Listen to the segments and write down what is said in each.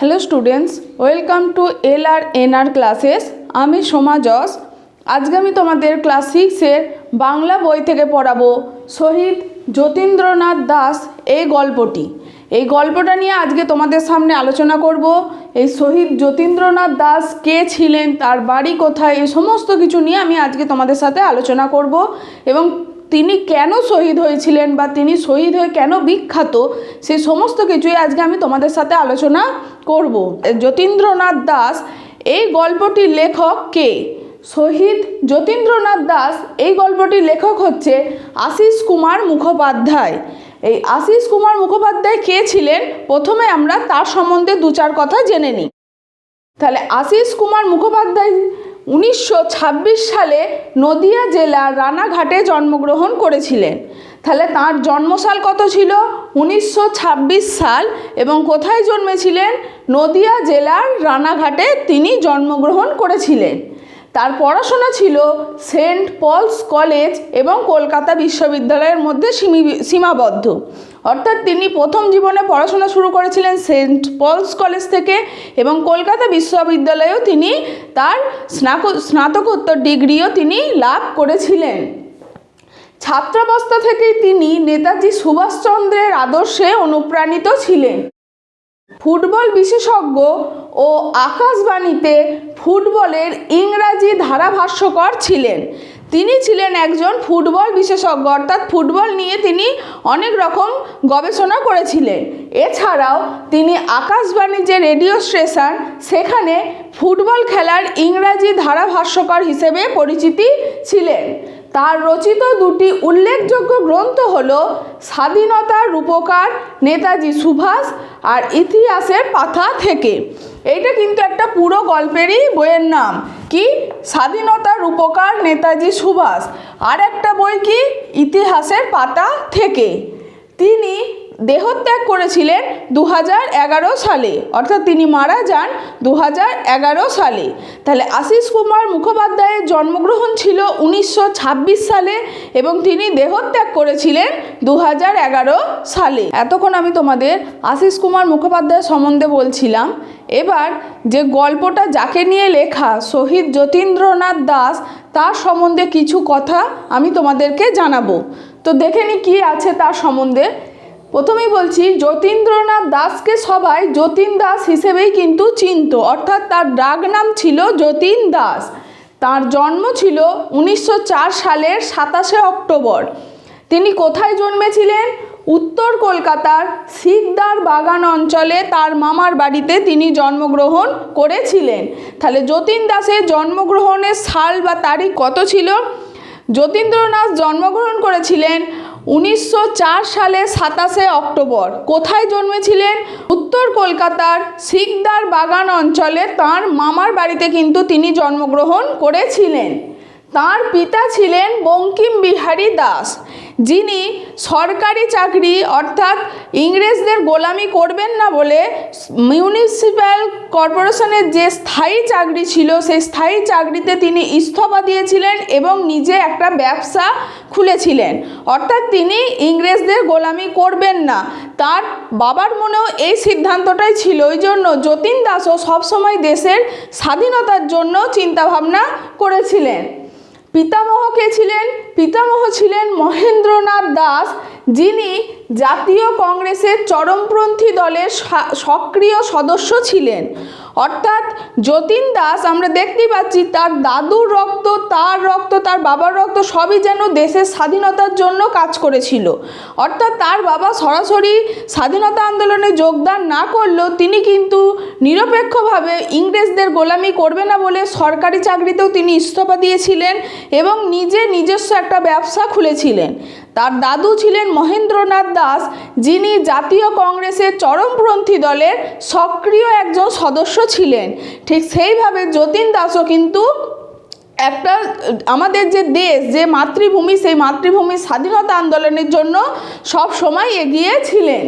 Hello students welcome to L R N R classes আমি সোমা যশ আজকে আমি তোমাদের ক্লাস সিক্সের বাংলা বই থেকে পড়াবো শহীদ যতীন্দ্রনাথ দাস এই গল্পটি। এই গল্পটা নিয়ে আজকে তোমাদের সামনে আলোচনা করব। এই শহীদ যতীন্দ্রনাথ দাস কে ছিলেন, তার বাড়ি কোথায়, এই সমস্ত কিছু নিয়ে আমি আজকে তোমাদের সাথে আলোচনা করব এবং তিনি কেন শহীদ হয়েছিলেন বা তিনি শহীদ হয়ে কেন বিখ্যাত, সে সমস্ত কিছুই আজকে আমি তোমাদের সাথে আলোচনা করব। যতীন্দ্রনাথ দাস, এই গল্পটির লেখক কে? শহীদ যতীন্দ্রনাথ দাস, এই গল্পটির লেখক হচ্ছে আশিস কুমার মুখোপাধ্যায়। এই আশিস কুমার মুখোপাধ্যায় কে ছিলেন? প্রথমে আমরা তার সম্বন্ধে দু চার কথা জেনে নিই। তাহলে আশিস কুমার মুখোপাধ্যায় উনিশশো ছাব্বিশ সালে নদিয়া জেলার রানাঘাটে জন্মগ্রহণ করেছিলেন। তাহলে তার জন্মসাল কত ছিল? উনিশশো ছাব্বিশ সাল এবং কোথায় জন্মেছিলেন? নদিয়া জেলার রানাঘাটে তিনি জন্মগ্রহণ করেছিলেন। তার পড়াশোনা ছিল সেন্ট পলস কলেজ এবং কলকাতা বিশ্ববিদ্যালয়ের মধ্যে সীমাবদ্ধ। অর্থাৎ তিনি প্রথম জীবনে পড়াশোনা শুরু করেছিলেন সেন্ট পলস কলেজ থেকে এবং কলকাতা বিশ্ববিদ্যালয়েও তিনি তার স্নাক- স্নাতকোত্তর ডিগ্রিও তিনি লাভ করেছিলেন। ছাত্রাবস্থা থেকেই তিনি নেতাজি সুভাষচন্দ্রের আদর্শে অনুপ্রাণিত ছিলেন। ফুটবল বিশেষজ্ঞ ও আকাশবাণীতে ফুটবলের ইংরাজি ধারাভাষ্যকর ছিলেন। তিনি ছিলেন একজন ফুটবল বিশেষজ্ঞ, অর্থাৎ ফুটবল নিয়ে তিনি অনেক রকম গবেষণা করেছিলেন। এছাড়াও তিনি আকাশবাণী যে রেডিও স্টেশন, সেখানে ফুটবল খেলার ইংরাজি ধারাভাষ্যকর হিসেবে পরিচিতি ছিলেন। তার রচিত দুটি উল্লেখযোগ্য গ্রন্থ হল স্বাধীনতার রূপকার নেতাজি সুভাষ আর ইতিহাসের পাথা থেকে। এইটা কিন্তু একটা পুরো গল্পেরই বইয়ের নাম। কি? স্বাধীনতার রূপকার নেতাজি সুভাষ। আর একটা বই কি? ইতিহাসের পাতা থেকে। তিনি দেহত্যাগ করেছিলেন দু সালে, অর্থাৎ তিনি মারা যান দু সালে। তাহলে আশিস কুমার মুখোপাধ্যায়ের জন্মগ্রহণ ছিল উনিশশো ছাব্বিশ সালে এবং তিনি দেহত্যাগ করেছিলেন দু সালে। এতক্ষণ আমি তোমাদের আশিস কুমার মুখোপাধ্যায় সম্বন্ধে বলছিলাম। এবার যে গল্পটা যাকে নিয়ে লেখা, শহীদ যতীন্দ্রনাথ দাস, তার সম্বন্ধে কিছু কথা আমি তোমাদেরকে জানাব। তো দেখে নি কী আছে তার সম্বন্ধে। প্রথমেই বলছি, যতীন্দ্রনাথ দাসকে সবাই যতীন দাস হিসেবেই কিন্তু চিনত। অর্থাৎ তার ডাক নাম ছিল যতীন দাস। তার জন্ম ছিল উনিশশো চার সালের সাতাশে অক্টোবর। তিনি কোথায় জন্মেছিলেন? উত্তর কলকাতার শিকদার বাগান অঞ্চলে তার মামার বাড়িতে তিনি জন্মগ্রহণ করেছিলেন। তাহলে যতীন দাসের জন্মগ্রহণের সাল বা তারিখ কত ছিল? যতীন্দ্রনাথ জন্মগ্রহণ করেছিলেন উনিশশো চার সালে সাতাশে অক্টোবর। কোথায় জন্মেছিলেন? উত্তর কলকাতার সিকদার বাগান অঞ্চলে তার মামার বাড়িতে কিন্তু তিনি জন্মগ্রহণ করেছিলেন। তার পিতা ছিলেন বঙ্কিম বিহারী দাস। যিনি সরকারি চাকরি অর্থাৎ ইংরেজদের গোলামি করবেন না বলে মিউনিসিপ্যাল কর্পোরেশনের যে স্থায়ী চাকরি ছিল, সেই স্থায়ী চাকরিতে তিনি ইস্তফা দিয়েছিলেন এবং নিজে একটা ব্যবসা খুলেছিলেন। অর্থাৎ তিনি ইংরেজদের গোলামি করবেন না। তার বাবার মনেও এই সিদ্ধান্তটাই ছিল। ওই জন্য যতীন দাসও সবসময় দেশের স্বাধীনতার জন্য চিন্তাভাবনা করেছিলেন। পিতামহ কে ছিলেন? পিতামহ ছিলেন মহেন্দ্রনাথ দাস, যিনি জাতীয় কংগ্রেসের চরমপন্থী দলের সক্রিয় সদস্য ছিলেন। অর্থাৎ যতীন দাস আমরা দেখতেই পাচ্ছি তার দাদুর রক্ত, তার রক্ত, তার বাবার রক্ত সবই যেন দেশের স্বাধীনতার জন্য কাজ করেছিল। অর্থাৎ তার বাবা সরাসরি স্বাধীনতা আন্দোলনে যোগদান না করলেও তিনি কিন্তু নিরপেক্ষভাবে ইংরেজদের গোলামি করবে না বলে সরকারি চাকরিতেও তিনি ইস্তফা দিয়েছিলেন এবং নিজে নিজস্ব একটা ব্যবসা খুলেছিলেন। তার দাদু ছিলেন মহেন্দ্রনাথ দাস, যিনি জাতীয় কংগ্রেসের চরমপন্থী দলের সক্রিয় একজন সদস্য ছিলেন। ঠিক সেইভাবে যতীন দাসও কিন্তু একটা, আমাদের যে দেশ, যে মাতৃভূমি, সেই মাতৃভূমির স্বাধীনতা আন্দোলনের জন্য সব সময় এগিয়ে ছিলেন।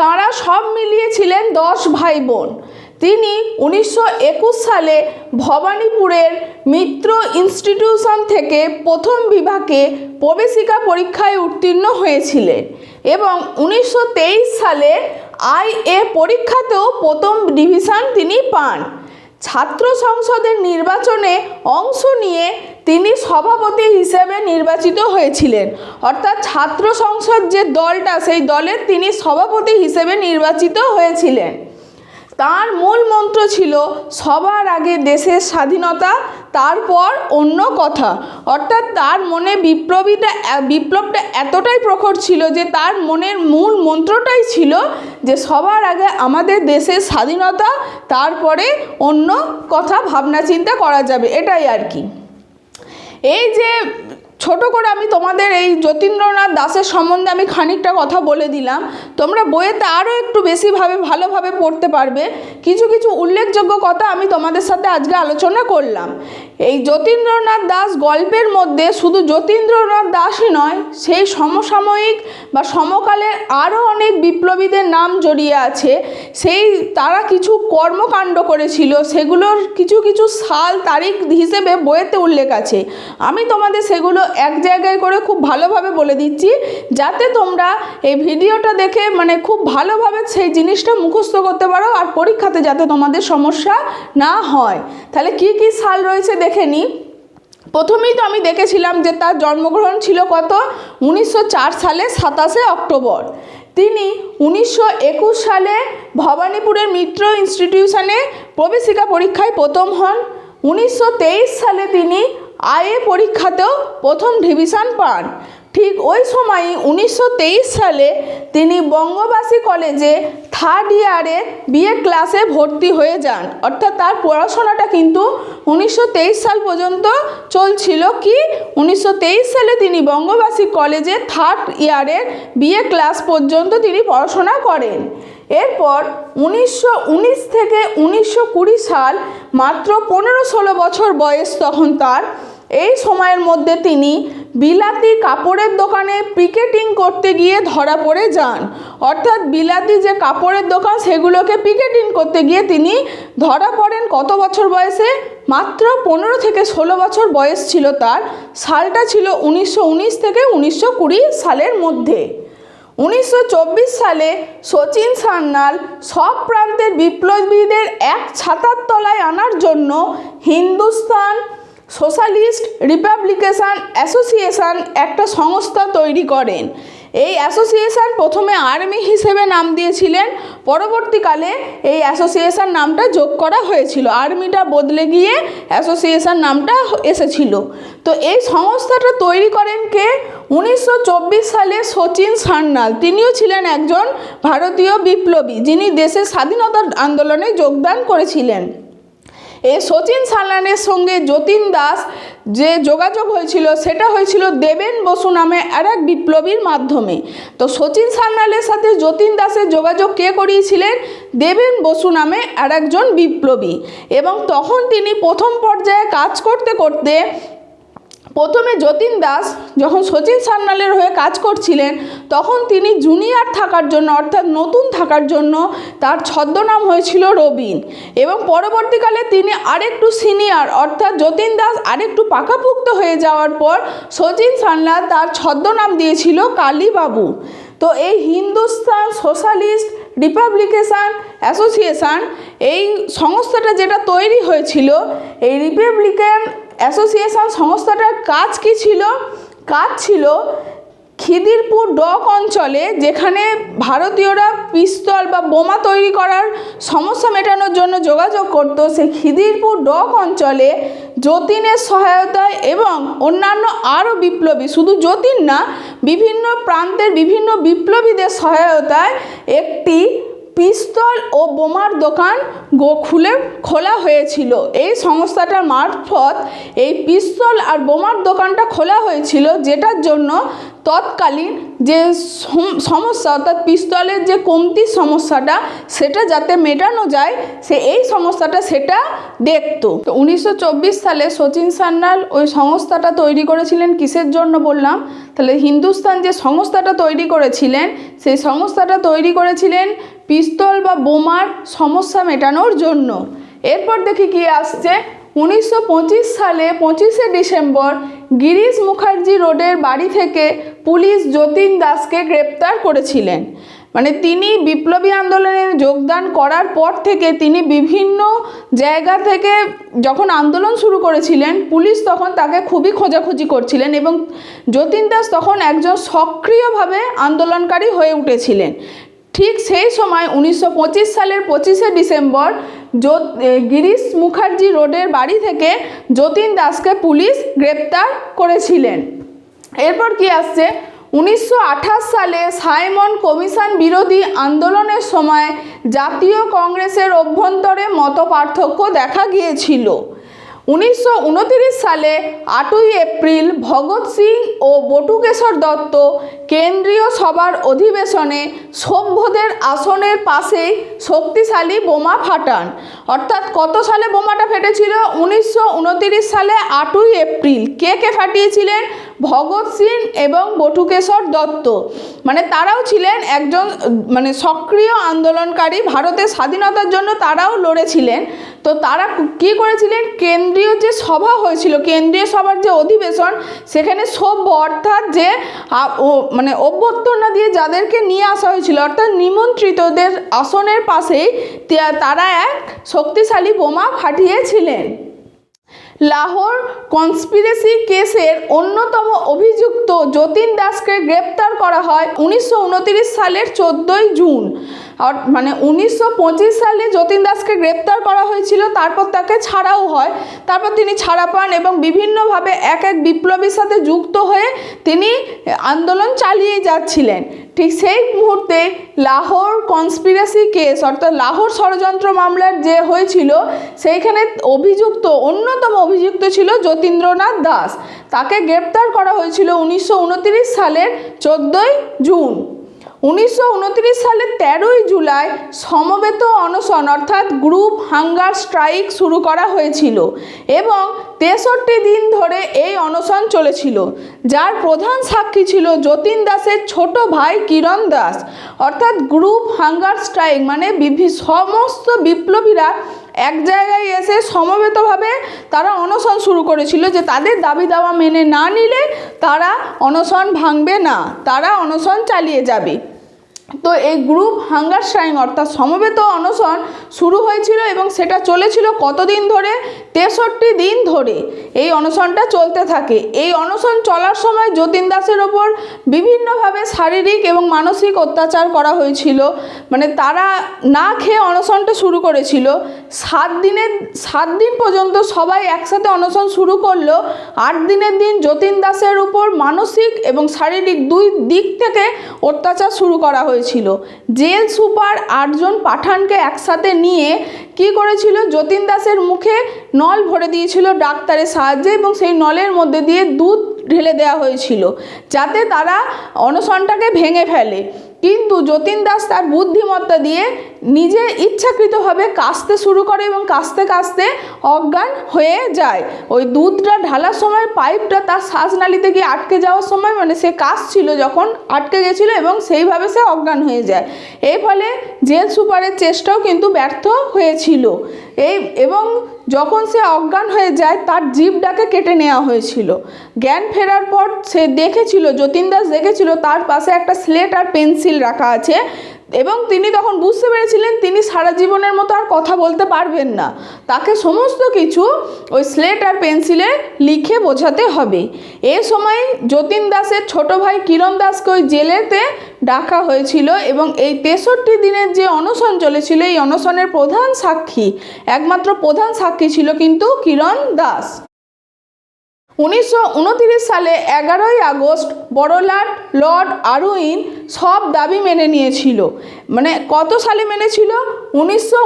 তারা সব মিলিয়ে ছিলেন দশ ভাই বোন। তিনি উনিশশো একুশ সালে ভবানীপুরের মিত্র ইনস্টিটিউশন থেকে প্রথম বিভাগে প্রবেশিকা পরীক্ষায় উত্তীর্ণ হয়েছিলেন এবং উনিশশো তেইশ সালে আই এ পরীক্ষাতেও প্রথম ডিভিশন তিনি পান। ছাত্র সংসদের নির্বাচনে অংশ নিয়ে তিনি সভাপতি হিসেবে নির্বাচিত হয়েছিলেন। অর্থাৎ ছাত্র সংসদ যে দলটা, সেই দলের তিনি সভাপতি হিসেবে নির্বাচিত হয়েছিলেন। তার মূল মন্ত্র ছিল সবার আগে দেশের স্বাধীনতা, তারপর অন্য কথা। অর্থাৎ তার মনে বিপ্লবীটা, বিপ্লবটা এতটাই প্রখর ছিল যে তার মনের মূল মন্ত্রটাই ছিল যে সবার আগে আমাদের দেশের স্বাধীনতা, তারপরে অন্য কথা, ভাবনা, চিন্তা করা যাবে। এটাই আর কি। এই যে ছোট করে আমি তোমাদের এই যতীন্দ্রনাথ দাসের সম্বন্ধে আমি খানিকটা কথা বলে দিলাম। তোমরা বইয়েতে আরও একটু বেশিভাবে, ভালোভাবে পড়তে পারবে। কিছু কিছু উল্লেখযোগ্য কথা আমি তোমাদের সাথে আজকে আলোচনা করলাম। এই যতীন্দ্রনাথ দাস গল্পের মধ্যে শুধু যতীন্দ্রনাথ দাসই নয়, সেই সমসাময়িক বা সমকালের আরও অনেক বিপ্লবীদের নাম জড়িয়ে আছে। সেই তারা কিছু কর্মকাণ্ড করেছিল, সেগুলোর কিছু কিছু সাল তারিখ হিসেবে বইয়েতে উল্লেখ আছে। আমি তোমাদের সেগুলো এক জায়গায় করে খুব ভালোভাবে বলে দিচ্ছি, যাতে তোমরা এই ভিডিওটা দেখে মানে খুব ভালোভাবে সেই জিনিসটা মুখস্থ করতে পারো আর পরীক্ষাতে যাতে তোমাদের সমস্যা না হয়। তাহলে কি কি সাল রয়েছে দেখে নিই প্রথমেই তো আমি দেখেছিলাম যে তার জন্মগ্রহণ ছিল কত? উনিশশো চার সালে সাতাশে অক্টোবর। তিনি উনিশশো একুশ সালে ভবানীপুরের মিত্র ইনস্টিটিউশনে প্রবেশিকা পরীক্ষায় প্রথম হন। উনিশশো তেইশ সালে তিনি আইএ পরীক্ষাতেও প্রথম ডিভিশন পান। ঠিক ওই সময়ই উনিশশো তেইশ সালে তিনি বঙ্গবাসী কলেজে থার্ড ইয়ারে বিএ ক্লাসে ভর্তি হয়ে যান। অর্থাৎ তার পড়াশোনাটা কিন্তু উনিশশো তেইশ সাল পর্যন্ত চলছিল কি? উনিশশো তেইশ সালে তিনি বঙ্গবাসী কলেজে থার্ড ইয়ারের বিএ ক্লাস পর্যন্ত তিনি পড়াশোনা করেন। এরপর উনিশশো উনিশ থেকে উনিশশো কুড়ি সাল মাত্র পনেরো ষোলো বছর বয়স তখন তার। এই সময়ের মধ্যে তিনি বিলাতি কাপড়ের দোকানে পিকেটিং করতে গিয়ে ধরা পড়ে যান। অর্থাৎ বিলাতি যে কাপড়ের দোকান, সেগুলোকে পিকেটিং করতে গিয়ে তিনি ধরা পড়েন কত বছর বয়সে? মাত্র পনেরো থেকে ষোলো বছর বয়স ছিল তার। সালটা ছিল উনিশশো উনিশ থেকে উনিশশো কুড়ি সালের মধ্যে। উনিশশো চব্বিশ সালে সচিন সান্যাল সব প্রান্তের বিপ্লবীদের এক ছাতার তলায় আনার জন্য হিন্দুস্তান সোশ্যালিস্ট রিপাবলিকেশান অ্যাসোসিয়েশন একটা সংস্থা তৈরি করেন। এই অ্যাসোসিয়েশন প্রথমে আর্মি হিসেবে নাম দিয়েছিলেন, পরবর্তীকালে এই অ্যাসোসিয়েশন নামটা যোগ করা হয়েছিল। আর্মিটা বদলে গিয়ে অ্যাসোসিয়েশন নামটা এসেছিল। তো এই সংস্থাটা তৈরি করেন কে? উনিশশো চব্বিশ সালে সচিন সান্যাল। তিনিও ছিলেন একজন ভারতীয় বিপ্লবী, যিনি দেশের স্বাধীনতার আন্দোলনে যোগদান করেছিলেন। এই সচিন সালানের সঙ্গে যতীন দাস যে যোগাযোগ হয়েছিল, সেটা হয়েছিল দেবেন বসু নামে আর এক বিপ্লবীর মাধ্যমে। তো সচিন সান্যালের সাথে যতীন দাসের যোগাযোগ কে করিয়েছিলেন? দেবেন বসু নামে আর একজন বিপ্লবী। এবং তখন তিনি প্রথম পর্যায়ে কাজ করতে করতে প্রথমে যতীন দাস যখন সচিন সান্যালের হয়ে কাজ করছিলেন, তখন তিনি জুনিয়র থাকার জন্য, অর্থাৎ নতুন থাকার জন্য তার ছদ্মনাম হয়েছিল রবিন। এবং পরবর্তীকালে তিনি আরেকটু সিনিয়র অর্থাৎ যতীন দাস আরেকটু পাকাপুক্ত হয়ে যাওয়ার পর সচিন সান্যাল তার ছদ্মনাম দিয়েছিল কালীবাবু। তো এই হিন্দুস্তান সোশ্যালিস্ট রিপাবলিকেশান অ্যাসোসিয়েশান এই সংস্থাটা যেটা তৈরি হয়েছিল, এই রিপাবলিকান অ্যাসোসিয়েশন সংস্থাটার কাজ কি ছিল? কাজ ছিল খিদিরপুর ডক অঞ্চলে যেখানে ভারতীয়রা পিস্তল বা বোমা তৈরি করার সমস্যা মেটানোর জন্য যোগাযোগ করত সেই খিদিরপুর ডক অঞ্চলে যতীনের সহায়তায় এবং অন্যান্য আরও বিপ্লবী, শুধু যতীন না, বিভিন্ন প্রান্তের বিভিন্ন বিপ্লবীদের সহায়তায় একটি পিস্তল ও বোমার দোকান গো খুলে খোলা হয়েছিল। এই সংস্থাটার মারফত এই পিস্তল আর বোমার দোকানটা খোলা হয়েছিল, যেটার জন্য তৎকালীন যে সমস্যা, অর্থাৎ পিস্তলের যে কমতি সমস্যাটা, সেটা যাতে মেটানো যায়, সে এই সমস্যাটা সেটা দেখতো। তো উনিশশো চব্বিশ সালে সচিন সান্যাল ওই সংস্থাটা তৈরি করেছিলেন কিসের জন্য বললাম? তাহলে হিন্দুস্তান যে সংস্থাটা তৈরি করেছিলেন, সেই সংস্থাটা তৈরি করেছিলেন পিস্তল বা বোমার সমস্যা মেটানোর জন্য। এরপর দেখি কি আসছে। উনিশশো পঁচিশ সালে পঁচিশে ডিসেম্বর গিরিশ মুখার্জি রোডের বাড়ি থেকে পুলিশ যতীন দাসকে গ্রেপ্তার করেছিলেন। মানে তিনি বিপ্লবী আন্দোলনে যোগদান করার পর থেকে তিনি বিভিন্ন জায়গা থেকে যখন আন্দোলন শুরু করেছিলেন, পুলিশ তখন তাকে খুবই খোঁজাখুঁজি করছিলেন এবং যতীন দাস তখন একজন সক্রিয়ভাবে আন্দোলনকারী হয়ে উঠেছিলেন। ঠিক সেই সময় উনিশশো পঁচিশ সালের পঁচিশে ডিসেম্বর গিরিশ মুখার্জি রোডের বাড়ি থেকে যতীন দাসকে পুলিশ গ্রেপ্তার করেছিলেন। এরপর কি আসছে? উনিশশো আঠাশ সালে সাইমন কমিশন বিরোধী আন্দোলনের সময় জাতীয় কংগ্রেসের অভ্যন্তরে মত পার্থক্য দেখা গিয়েছিল। উনিশশো উনত্রিশ সালে আটই এপ্রিল ভগৎ সিং ও বটুকেশ্বর দত্ত কেন্দ্রীয় সভার অধিবেশনে সভ্যদের আসনের পাশেই শক্তিশালী বোমা ফাটান। অর্থাৎ কত সালে বোমাটা ফেটেছিল? উনিশশো উনত্রিশ সালে আটই এপ্রিল। কে কে ফাটিয়েছিলেন? ভগৎ সিং এবং বটুকেশ্বর দত্ত। মানে তারাও ছিলেন একজন মানে সক্রিয় আন্দোলনকারী। ভারতের স্বাধীনতার জন্য তারাও লড়েছিলেন। তো তারা কি করেছিলেন? কেন্দ্রীয় যে সভা হয়েছিল, কেন্দ্রীয় সভার যে অধিবেশন, সেখানে সভ্য অর্থাৎ যে মানে অভ্যর্থনা দিয়ে যাদেরকে নিয়ে আসা হয়েছিল, অর্থাৎ নিমন্ত্রিতদের আসনের পাশেই তারা এক শক্তিশালী বোমা ফাটিয়েছিলেন। লাহোর কনস্পিরেসি কেসের অন্যতম অভিযুক্ত যতীন দাসকে গ্রেপ্তার করা হয় উনিশশো উনত্রিশ সালের চোদ্দোই জুন। মানে উনিশশো পঁচিশ সালে যতীন দাসকে গ্রেপ্তার করা হয়েছিল, তারপর তাকে ছাড়াও হয়। তারপর তিনি ছাড়া পান এবং বিভিন্নভাবে এক এক বিপ্লবীর সাথে যুক্ত হয়ে তিনি আন্দোলন চালিয়ে যাচ্ছিলেন। ঠিক সেই মুহূর্তে লাহোর কনস্পিরেসি কেস অর্থাৎ লাহোর ষড়যন্ত্র মামলার যে হয়েছিল, সেইখানে অভিযুক্ত, অন্যতম অভিযুক্ত ছিল যতীন্দ্রনাথ দাস। তাকে গ্রেপ্তার করা হয়েছিল উনিশশো সালের চোদ্দোই জুন। উনিশশো সালের তেরোই জুলাই সমবেত অনশন, অর্থাৎ গ্রুপ হাঙ্গার স্ট্রাইক শুরু করা হয়েছিল এবং তেষট্টি দিন ধরে এই অনশন চলেছিল। যার প্রধান সাক্ষী ছিল যতীন দাসের ছোট ভাই কিরণ দাস। অর্থাৎ গ্রুপ হাঙ্গার স্ট্রাইক মানে সমস্ত বিপ্লবীরা এক জায়গায় এসে সমবেতভাবে তারা অনশন শুরু করেছিল যে তাদের দাবি দাওয়া মেনে না নিলে তারা অনশন ভাঙবে না, তারা অনশন চালিয়ে যাবে। তো এই গ্রুপ হাঙ্গার স্ট্রাইক অর্থাৎ সমবেত অনশন শুরু হয়েছিল এবং সেটা চলেছিল কতদিন ধরে? তেষট্টি দিন ধরে। এই অনশনটা চলতে থাকে। এই অনশন চলার সময় যতীন দাসের ওপর বিভিন্নভাবে শারীরিক এবং মানসিক অত্যাচার করা হয়েছিল। মানে তারা না খেয়ে অনশনটা শুরু করেছিল। সাত দিনের, সাত দিন পর্যন্ত সবাই একসাথে অনশন শুরু করল। আট দিনের দিন যতীন দাসের উপর মানসিক এবং শারীরিক দুই দিক থেকে অত্যাচার শুরু করা হয়েছিল। জেল সুপার আটজন পাঠানকে একসাথে নিয়ে কি করেছিল? যতীন দাসের মুখে নল ভরে দিয়েছিল ডাক্তারের সাহায্যে এবং সেই নলের মধ্যে দিয়ে দুধ ঢেলে দেওয়া হয়েছিল, যাতে তারা অনশনটাকে ভেঙে ফেলে। কিন্তু যতীন দাস তার বুদ্ধিমত্তা দিয়ে নিজে ইচ্ছাকৃতভাবে কাশতে শুরু করে এবং কাশতে কাশতে অজ্ঞান হয়ে যায়। ওই দুধটা ঢালার সময়, পাইপটা তার শ্বাসনালীতে গিয়ে আটকে যাওয়ার সময় মানে সে কাশছিল যখন আটকে গেছিল এবং সেইভাবে সে অজ্ঞান হয়ে যায়। এই ফলে জেল সুপারের চেষ্টাও কিন্তু ব্যর্থ হয়েছিল। এই এবং যখন সে অজ্ঞান হয়ে যায়, তার জীবটাকে কেটে নেওয়া হয়েছিল। জ্ঞান ফেরার পর সে দেখেছিল, যতীন দাস দেখেছিল, তার পাশে একটা স্লেট আর পেন্সিল রাখা আছে। এবং তিনি তখন বুঝতে পেরেছিলেন তিনি সারা জীবনের মতো আর কথা বলতে পারবেন না। তাকে সমস্ত কিছু ওই স্লেট আর পেন্সিলে লিখে বোঝাতে হবে। এ সময় যতীন দাসের ছোট ভাই কিরণ দাসকে ওই জেলেতে ডাকা হয়েছিল এবং এই তেষট্টি দিনের যে অনশন চলেছিল, এই অনশনের প্রধান সাক্ষী, একমাত্র প্রধান সাক্ষী ছিল কিন্তু কিরণ দাস। উনিশশো সালে এগারোই আগস্ট বড়লাট লর্ড আরুইন সব দাবি মেনে নিয়েছিল। মানে কত সালে মেনেছিল উনিশশো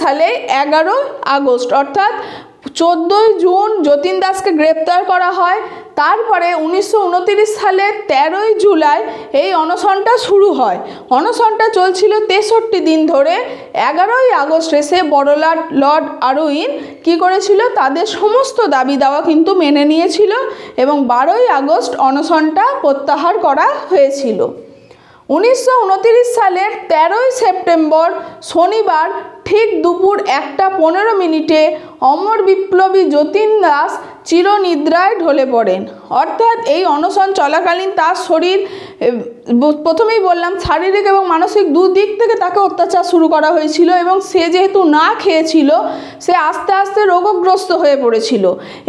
সালে এগারোই আগস্ট, অর্থাৎ চোদ্দোই জুন যতীন দাসকে গ্রেপ্তার করা হয়। তারপরে উনিশশো সালে তেরোই জুলাই এই অনশনটা শুরু হয়। অনশনটা চলছিল তেষট্টি দিন ধরে। এগারোই আগস্ট এসে বড়লাট লর্ড আরুইন কি করেছিল? তাদের সমস্ত দাবি দাওয়া কিন্তু মেনে নিয়েছিল এবং বারোই আগস্ট অনশনটা প্রত্যাহার করা হয়েছিল। উনিশশো সালের তেরোই সেপ্টেম্বর শনিবার ঠিক দুপুর একটা পনেরো মিনিটে অমর বিপ্লবী যতীন দাস চিরনিদ্রায় ঢলে পড়েন। অর্থাৎ এই অনশন চলাকালীন তার শরীর প্রথমেই বললাম শারীরিক এবং মানসিক দুদিক থেকে তাকে অত্যাচার শুরু করা হয়েছিল এবং সে যেহেতু না খেয়েছিল, সে আস্তে আস্তে রোগগ্রস্ত হয়ে পড়েছিল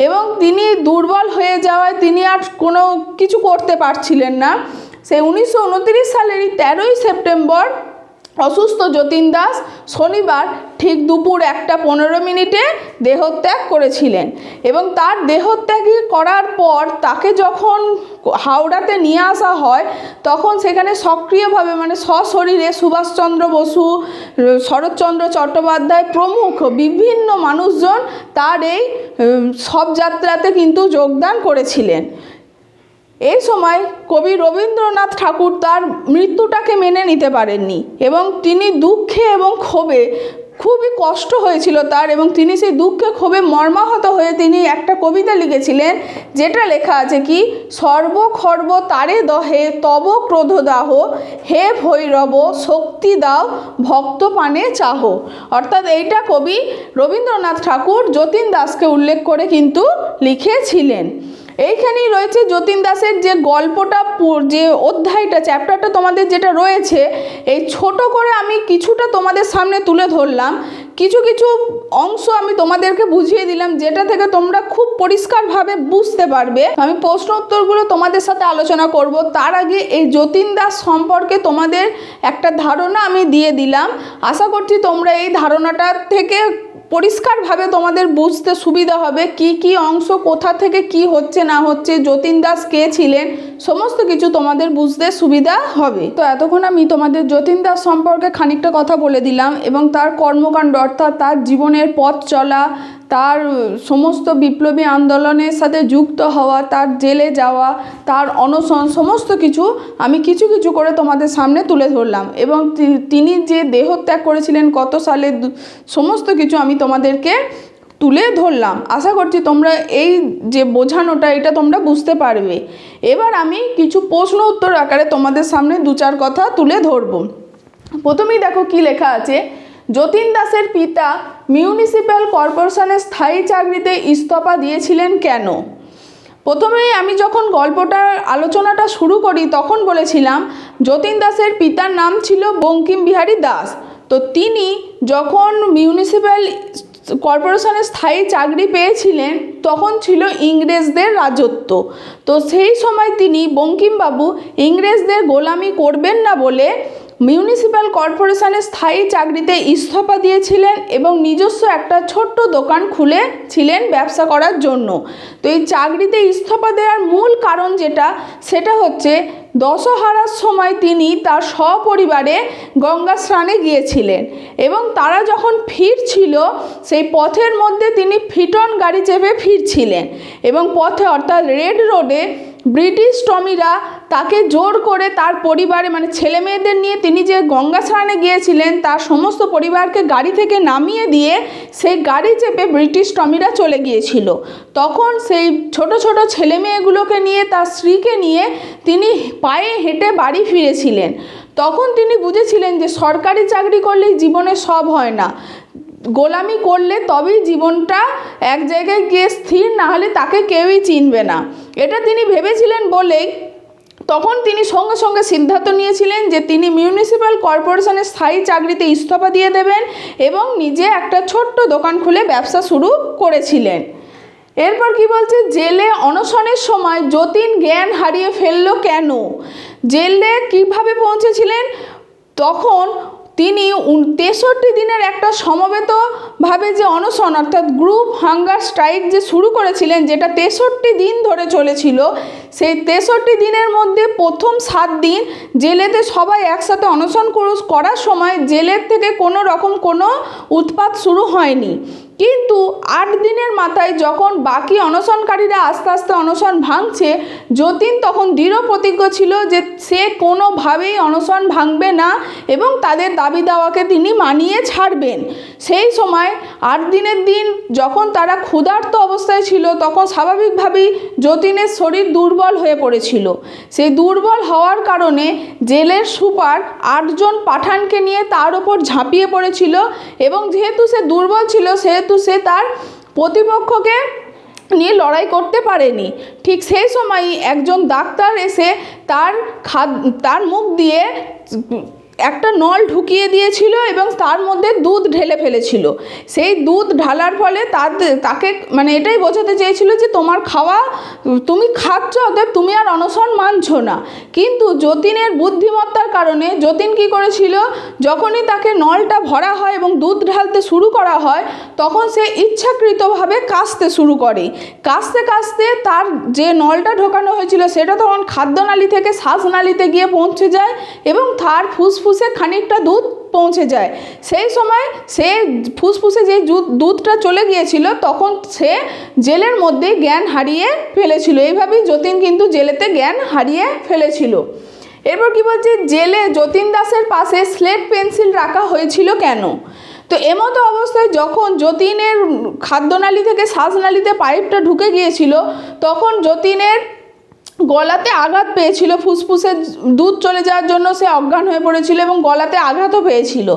এবং তিনি দুর্বল হয়ে যাওয়ায় তিনি আর কোনো কিছু করতে পারছিলেন না। সে উনিশশো উনত্রিশ সালেরই তেরোই সেপ্টেম্বর অসুস্থ যতীন দাস শনিবার ঠিক দুপুর একটা পনেরো মিনিটে দেহত্যাগ করেছিলেন। এবং তার দেহত্যাগী করার পর তাকে যখন হাওড়াতে নিয়ে আসা হয়, তখন সেখানে সক্রিয়ভাবে মানে সশরীরে সুভাষচন্দ্র বসু, শরৎচন্দ্র চট্টোপাধ্যায় প্রমুখ বিভিন্ন মানুষজন তার এই সব যাত্রাতে কিন্তু যোগদান করেছিলেন। এই সময় কবি রবীন্দ্রনাথ ঠাকুর তার মৃত্যুটাকে মেনে নিতে পারেননি এবং তিনি দুঃখে এবং ক্ষোভে খুবই কষ্ট হয়েছিল তার এবং তিনি সেই দুঃখে ক্ষোভে মর্মাহত হয়ে তিনি একটা কবিতা লিখেছিলেন যেটা লেখা আছে কি, সর্বখর্ব তারে দহে তব ক্রোধ দাহ হে ভৈরব শক্তি দাও ভক্ত পানে চাহ। অর্থাৎ এইটা কবি রবীন্দ্রনাথ ঠাকুর যতীন দাসকে উল্লেখ করে কিন্তু লিখেছিলেন। এইখানেই রয়েছে যতীন দাসের যে গল্পটা যে অধ্যায়টা চ্যাপ্টারটা তোমাদের যেটা রয়েছে, এই ছোট করে আমি কিছুটা তোমাদের সামনে তুলে ধরলাম। কিছু কিছু অংশ আমি তোমাদেরকে বুঝিয়ে দিলাম, যেটা থেকে তোমরা খুব পরিষ্কারভাবে বুঝতে পারবে। আমি প্রশ্ন উত্তরগুলো তোমাদের সাথে আলোচনা করব। তার আগে এই যতীন দাস সম্পর্কে তোমাদের একটা ধারণা আমি দিয়ে দিলাম। আশা করছি তোমরা এই ধারণাটা থেকে পরিষ্কারভাবে তোমাদের বুঝতে সুবিধা হবে কি কি অংশ কোথা থেকে কি হচ্ছে, না হচ্ছে, যতীন দাস কে ছিলেন, সমস্ত কিছু তোমাদের বুঝতে সুবিধা হবে। তো এতক্ষণ আমি তোমাদের যতীন দাস সম্পর্কে খানিকটা কথা বলে দিলাম এবং তার কর্মকাণ্ড অর্থাৎ তার জীবনের পথ চলা তার সমস্ত বিপ্লবী আন্দোলনের সাথে যুক্ত হওয়া, তার জেলে যাওয়া, তার অনশন, সমস্ত কিছু আমি কিছু কিছু করে তোমাদের সামনে তুলে ধরলাম এবং তিনি যে দেহত্যাগ করেছিলেন, কত সালে সমস্ত কিছু আমি তোমাদেরকে তুলে ধরলাম। আশা করছি তোমরা এই যে বোঝানোটা, এটা তোমরা বুঝতে পারবে। এবার আমি কিছু প্রশ্ন উত্তর আকারে তোমাদের সামনে দু চার কথা তুলে ধরবো। প্রথমেই দেখো কি লেখা আছে যতীন দাসের পিতা মিউনিসিপ্যাল কর্পোরেশনের স্থায়ী চাকরিতে ইস্তফা দিয়েছিলেন কেন? প্রথমেই আমি যখন গল্পটার আলোচনাটা শুরু করি, তখন বলেছিলাম, যতীন দাসের পিতার নাম ছিল বঙ্কিম বিহারী দাস। তো তিনি যখন মিউনিসিপ্যাল কর্পোরেশনের স্থায়ী চাকরি পেয়েছিলেন, তখন ছিল ইংরেজদের রাজত্ব। তো সেই সময় তিনি, বঙ্কিমবাবু, ইংরেজদের গোলামি করবেন না বলে মিউনিসিপ্যাল কর্পোরেশনের স্থায়ী চাকরিতে ইস্তফা দিয়েছিলেন এবং নিজস্ব একটা ছোট্ট দোকান খুলেছিলেন ব্যবসা করার জন্য। তো এই চাকরিতে ইস্তফা দেওয়ার মূল কারণ যেটা, সেটা হচ্ছে দশহারার সময় তিনি তার সপরিবারে গঙ্গা স্নানে গিয়েছিলেন এবং তারা যখন ফিরছিল, সেই পথের মধ্যে তিনি ফিটন গাড়ি চেপে ফিরছিলেন এবং পথে অর্থাৎ রেড রোডে ব্রিটিশ টমিরা তাকে জোর করে তার পরিবারে মানে ছেলে মেয়েদের নিয়ে তিনি যে গঙ্গা স্নানে গিয়েছিলেন, তার সমস্ত পরিবারকে গাড়ি থেকে নামিয়ে দিয়ে সেই গাড়ি চেপে ব্রিটিশ টমিরা চলে গিয়েছিল। তখন সেই ছোট ছোট ছেলে মেয়েগুলোকে নিয়ে, তার স্ত্রীকে নিয়ে তিনি পায়ে হেঁটে বাড়ি ফিরেছিলেন। তখন তিনি বুঝেছিলেন যে সরকারি চাকরি করলেই জীবনে সব হয় না। গোলামি করলে তবেই জীবনটা এক জায়গায় গিয়ে স্থির, না হলে তাকে কেউই চিনবে না। এটা তিনি ভেবেছিলেন বলেই তখন তিনি সঙ্গে সঙ্গে সিদ্ধান্ত নিয়েছিলেন যে তিনি মিউনিসিপ্যাল কর্পোরেশনের স্থায়ী চাকরিতে ইস্তফা দিয়ে দেবেন এবং নিজে একটা ছোট্ট দোকান খুলে ব্যবসা শুরু করেছিলেন। এরপর কি বলছে? জেলে অনশনের সময় যতীন জ্ঞান হারিয়ে ফেলল কেন? জেলে কীভাবে পৌঁছেছিলেন? তখন তিনি তেষট্টি দিনের একটা সমবেতভাবে যে অনশন, অর্থাৎ গ্রুপ হাঙ্গার স্ট্রাইক যে শুরু করেছিলেন, যেটা তেষট্টি দিন ধরে চলেছিল, সেই তেষট্টি দিনের মধ্যে প্রথম সাত দিন জেলেতে সবাই একসাথে অনশন করু- করার সময় জেলের থেকে কোনো রকম কোনো উৎপাত শুরু হয়নি। কিন্তু আট দিনের মাথায় যখন বাকি অনশনকারীরা আস্তে আস্তে অনশন ভাঙছে, যতীন তখন দৃঢ় প্রতিজ্ঞ ছিল যে সে কোনোভাবেই অনশন ভাঙবে না এবং তাদের দাবি দাওয়াকে তিনি মানিয়ে ছাড়বেন। সেই সময় আট দিনের দিন যখন তারা ক্ষুধার্ত অবস্থায় ছিল, তখন স্বাভাবিকভাবেই যতীনের শরীর দুর্বল হয়ে পড়েছিল। সেই দুর্বল হওয়ার কারণে জেলের সুপার আটজন পাঠানকে নিয়ে তার ওপর ঝাঁপিয়ে পড়েছিল এবং যেহেতু সে দুর্বল ছিল, সেহেতু সে তার প্রতিপক্ষকে নিয়ে লড়াই করতে পারেনি। ঠিক সেই সময়ই একজন ডাক্তার এসে তার খাদ, তার মুখ দিয়ে একটা নল ঢুকিয়ে দিয়েছিল এবং তার মধ্যে দুধ ঢেলে ফেলেছিল। সেই দুধ ঢালার ফলে তাদের তাকে মানে এটাই বোঝাতে চেয়েছিল যে তোমার খাওয়া, তুমি খাচ্ছ অতএব তুমি আর অনশন মানছ না। কিন্তু যতীনের বুদ্ধিমত্তার কারণে যতীন কী করেছিল? যখনই তাকে নলটা ভরা হয় এবং দুধ ঢালতে শুরু করা হয়, তখন সে ইচ্ছাকৃতভাবে কাশতে শুরু করে। কাশতে কাশতে তার যে নলটা ঢোকানো হয়েছিল, সেটা তখন খাদ্যনালী থেকে শ্বাসনালীতে গিয়ে পৌঁছে যায় এবং তার ফুসফুসে খানিকটা দুধ পৌঁছে যায়। সেই সময় সে ফুসফুসে যে দুধটা চলে গিয়েছিল, তখন সে জেলের মধ্যে জ্ঞান হারিয়ে ফেলেছিল। এইভাবেই যতীন কিন্তু জেলেতে জ্ঞান হারিয়ে ফেলেছিল। এরপর কি বলছে? জেলে যতীন দাসের পাশে স্লেট পেন্সিল রাখা হয়েছিল কেন? তো এমতো অবস্থায় যখন যতীনের খাদ্যনালী থেকে শ্বাসনালীতে পাইপটা ঢুকে গিয়েছিল, তখন যতীনের গলাতে আঘাত পেয়েছিল, ফুসফুসে দুধ চলে যাওয়ার জন্য সে অজ্ঞান হয়ে পড়েছিল এবং গলাতে আঘাতও পেয়েছিল।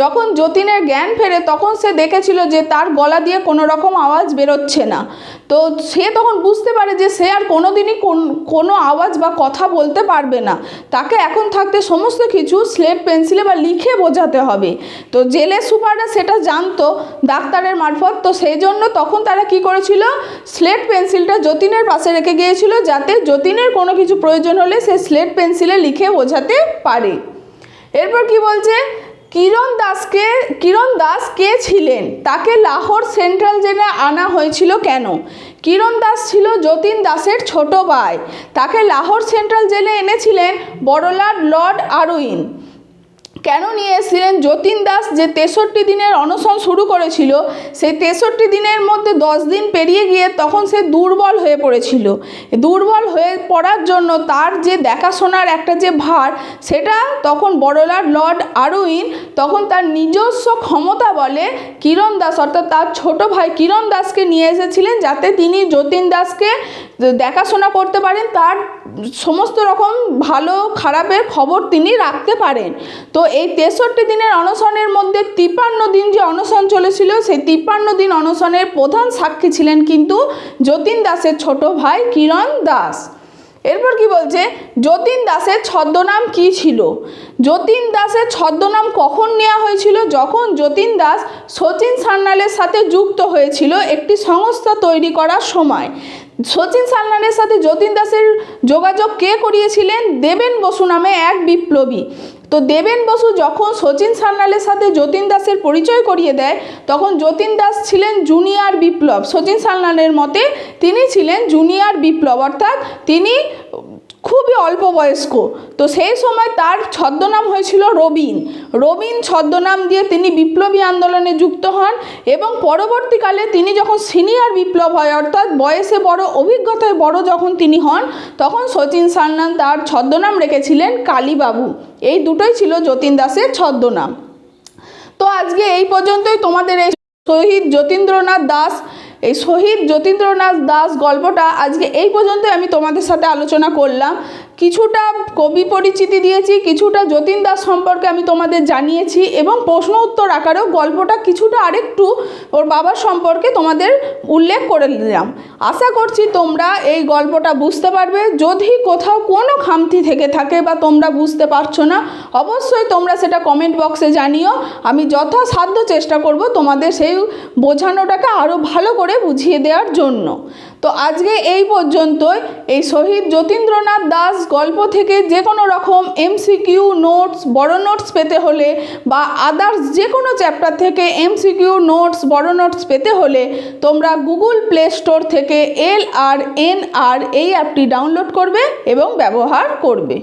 যখন যতীনের জ্ঞান ফেরে তখন সে দেখেছিল যে তার গলা দিয়ে কোনো রকম আওয়াজ বেরোচ্ছে না। তো সে তখন বুঝতে পারে যে সে আর কোনো দিনই কোনো আওয়াজ বা কথা বলতে পারবে না। তাকে এখন থাকতে সমস্ত কিছু স্লেট পেন্সিলে বা লিখে বোঝাতে হবে। তো জেলে সুপাররা সেটা জানতো ডাক্তারের মারফত। তো সেই জন্য তখন তারা কি করেছিল? স্লেট পেন্সিলটা যতীনের পাশে রেখে গিয়েছিল যাতে যতীনের কোনো কিছু প্রয়োজন হলে সে স্লেট পেন্সিলে লিখে বোঝাতে পারে। এরপর কি বলছে? কিরণ দাসকে, কিরণ দাস কে ছিলেন? তাকে লাহোর সেন্ট্রাল জেলে আনা হয়েছিল কেন? কিরণ দাস ছিল যতীন দাসের ছোট ভাই। তাকে লাহোর সেন্ট্রাল জেলে এনেছিলেন বড়লাট লর্ড আরউইন। কেন নিয়ে এসেছিলেন? যতীন দাস যে তেষট্টি দিনের অনশন শুরু করেছিল, সেই তেষট্টি দিনের মধ্যে দশ দিন পেরিয়ে গিয়ে তখন সে দুর্বল হয়ে পড়েছিল। দুর্বল হয়ে পড়ার জন্য তার যে দেখাশোনার একটা যে ভার, সেটা তখন বড়লার লর্ড আরউইন তখন তার নিজস্ব ক্ষমতা বলে কিরণ দাস, অর্থাৎ তার ছোট ভাই কিরণ দাসকে নিয়ে এসেছিলেন যাতে তিনি যতীন দাসকে দেখাশোনা করতে পারেন। তার সমস্ত রকম ভালো, খারাপের খবর তিনি রাখতে পারেন। তো এই তেষট্টি দিনের অনশনের মধ্যে তিপ্পান্ন দিন যে অনশন চলেছিল, সেই তিপ্পান্ন দিন অনশনের প্রধান সাক্ষী ছিলেন কিন্তু যতীন দাসের ছোট ভাই কিরণ দাস। এরপর কি বলছে? যতীন দাসের ছদ্মনাম কি ছিল? যতীন দাসের ছদ্মনাম কখন নেওয়া হয়েছিল? যখন যতীন দাস সচিন সান্যালের সাথে যুক্ত হয়েছিল একটি সংস্থা তৈরি করার সময়। সচিন সালনানের সাথে যতীন দাসের যোগাযোগ কে করিয়েছিলেন? দেবেন বসু নামে এক বিপ্লবী। তো দেবেন বসু যখন সচিন সান্যালের সাথে যতীন দাসের পরিচয় করিয়ে দেয়, তখন যতীন দাস ছিলেন জুনিয়র বিপ্লব। সচিন সান্যালের মতে তিনি ছিলেন জুনিয়র বিপ্লব। অর্থাৎ তিনি খুবই অল্প বয়স্ক। তো সেই সময় তার ছদ্মনাম হয়েছিল রবিন। রবিন ছদ্মনাম দিয়ে তিনি বিপ্লবী আন্দোলনে যুক্ত হন এবং পরবর্তীকালে তিনি যখন সিনিয়র বিপ্লব হয়, অর্থাৎ বয়সে বড়, অভিজ্ঞতায় বড় যখন তিনি হন, তখন সচিন সান্যাল তার ছদ্মনাম রেখেছিলেন কালীবাবু। এই দুটোই ছিল যতীন দাসের ছদ্মনাম। তো আজকে এই পর্যন্তই। তোমাদের এই শহীদ যতীন্দ্রনাথ দাস এই শহীদ যতীন্দ্রনাথ দাস গল্পটা আজকে এই পর্যন্ত আমি তোমাদের সাথে আলোচনা করলাম। কিছুটা কবি পরিচিতি দিয়েছি, কিছুটা যতীন দাস সম্পর্কে আমি তোমাদের জানিয়েছি এবং প্রশ্ন উত্তর আকারেও গল্পটা কিছুটা আরেকটু ওর বাবার সম্পর্কে তোমাদের উল্লেখ করে দিলাম আশা করছি তোমরা এই গল্পটা বুঝতে পারবে। যদি কোথাও কোনো খামতি থেকে থাকে বা তোমরা বুঝতে পারছ না, অবশ্যই তোমরা সেটা কমেন্ট বক্সে জানিও। আমি যথাসাধ্য চেষ্টা করব তোমাদের সেই বোঝানোটাকে আরও ভালো করে বুঝিয়ে দেওয়ার জন্য। তো আজকে এই পর্যন্তই। এই শহীদ যতীন্দ্রনাথ দাস গল্প থেকে যে কোনো রকম এমসিকিউ নোটস, বড় নোটস পেতে হলে বা আদার্স যে কোনো চ্যাপ্টার থেকে এমসিকিউ নোটস, বড় নোটস পেতে হলে তোমরা গুগল প্লে স্টোর থেকে এল আর এন আর এই অ্যাপটি ডাউনলোড করবে এবং ব্যবহার করবে।